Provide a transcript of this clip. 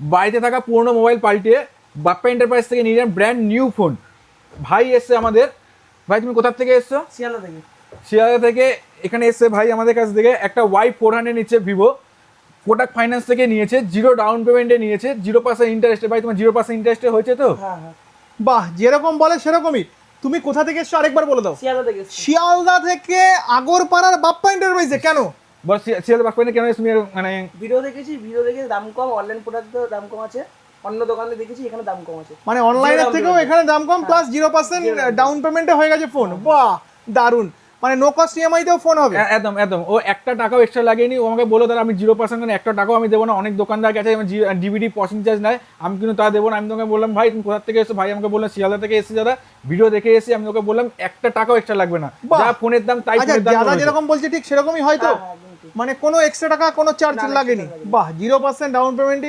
বাড়িতে থাকা পুরনো মোবাইল পাল্টিয়ে বাপ্পা এন্টারপ্রাইজ থেকে নিয়ে যান ব্র্যান্ড নিউ ফোন ভাই এসছে আমাদের। ভাই তুমি কোথার থেকে এসছো? শিয়ালদা থেকে। শিয়ালদা থেকে এখানে এসছে ভাই আমাদের কাছ থেকে একটা ওয়াই ফোর হান্ড্রেড নিচ্ছে ভিভো কোটাক ফাইন্যান্স থেকে নিয়েছে জিরো ডাউন পেমেন্টে নিয়েছে জিরো পার্সেন্ট ইন্টারেস্টে ভাই তোমার জিরো পার্সেন্ট ইন্টারেস্টে হয়েছে তো? হ্যাঁ হ্যাঁ। বাহ যেরকম বলে সেরকমই। তুমি কোথা থেকে এসছো আরেকবার বলে দাও। শিয়ালদা থেকে শিয়ালদা থেকে আগরপাড়ার বাপ্পা এন্টারপ্রাইজে কেন? বল শি- শিয়ালদা বাপ্পা কেন তুমি মানে ভিডিও দেখেছি ভিডিও দেখে দাম কম অনলাইন প্রোডাক্টেও দাম কম আছে। অন্য দোকানে দেখেছি এখানে দাম কম আছে। মানে অনলাইনের থেকেও এখানে দাম কম প্লাস জিরো পার্সেন্ট ডাউন পেমেন্টে হয়ে গেছে ফোন বাহ দারুণ মানে নো কস্ট ইএমআই তেও ফোন হবে। একদম একদম। ও একটা টাকাও এক্সট্রা লাগেনি। ও আমাকে বলো দাদা আমি জিরো পার্সেন্ট একটা টাকাও আমি দেবো না। অনেক দোকানদার গেছে ডিভিডি প্রসেসিং চার্জ নেয়। আমি কিন্তু তা দেবো না। আমি তোমাকে বললাম ভাই তুমি কোথা থেকে এসো ভাই আমাকে বললাম শিয়ালদা থেকে এসে দাদা। ভিডিও দেখে এসে আমি তোকে বললাম একটা টাকাও এক্সট্রা লাগবে না। যা ফোনের দাম তাই আচ্ছা ফোনের দাম যেরকম বলছে ঠিক সেরকমই হয়তো। হ্যাঁ, ঠিক। মানে কোনো এক্সট্রা টাকা কোনো চার্জ লাগেনি। বাহ জিরো পার্সেন্ট ডাউন পেমেন্টে